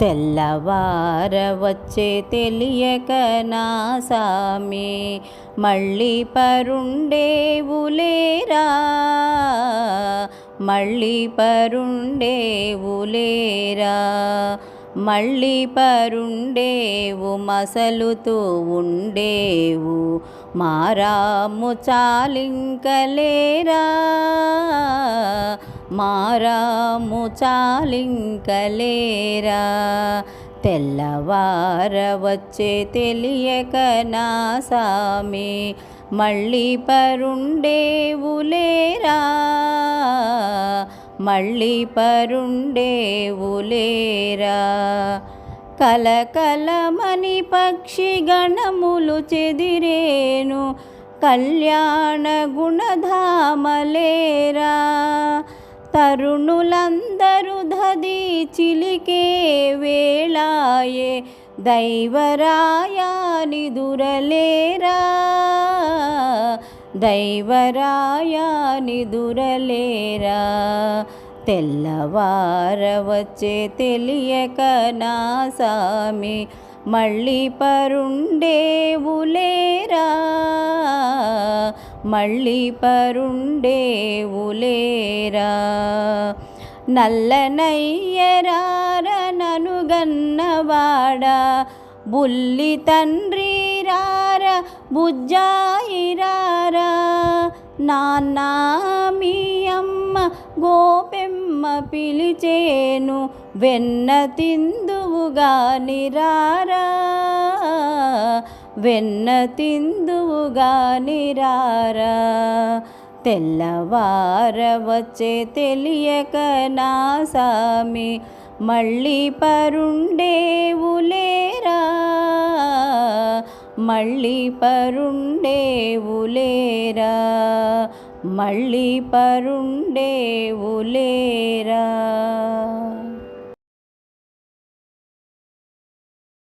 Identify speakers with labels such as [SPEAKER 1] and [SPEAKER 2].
[SPEAKER 1] తెల్లవార వచ్చే తెలియక నా సామి మళ్ళీ పరుండేవులేరా? మళ్ళీ పరుండేవులేరా? మళ్ళీ పరుండేవు మసలుతూ ఉండేవు మారాము చాలింకలేరా? మారాము చాలింకలేరా? తెల్లవార వచ్చే తెలియక నా సామి మళ్ళీ పరుండేవులేరా? మళ్ళీ పరుండేవులేరా? కలకలమని పక్షి గణములు చెదిరేను కళ్యాణ గుణధామలేరా? తరుణులందరూ ధది చిలికే వేళాయే దైవరాయాని దురలేరా దైవరాయాని దురలేరా తెల్లవార వచ్చే తెలియక నా సామి మళ్ళీ పరుండేవులేరా? మళ్ళీ పరుండేవులేరా? నల్లనయ్యరారననుగన్నవాడ బుల్లి తండ్రి రార బుజ్జాయిరారా నాన్న మీ అమ్మ గోపెమ్మ పిలిచేను వెన్న తిందువుగా నిరారా వెన్న తిందువుగా నిరారా. తెల్లవార వచ్చే తెలియక నా సామి మళ్ళీ పరుండేవులేరా. మళ్ళీ పరుండేవులేరా. మళ్ళీ పరుండేవులేరా.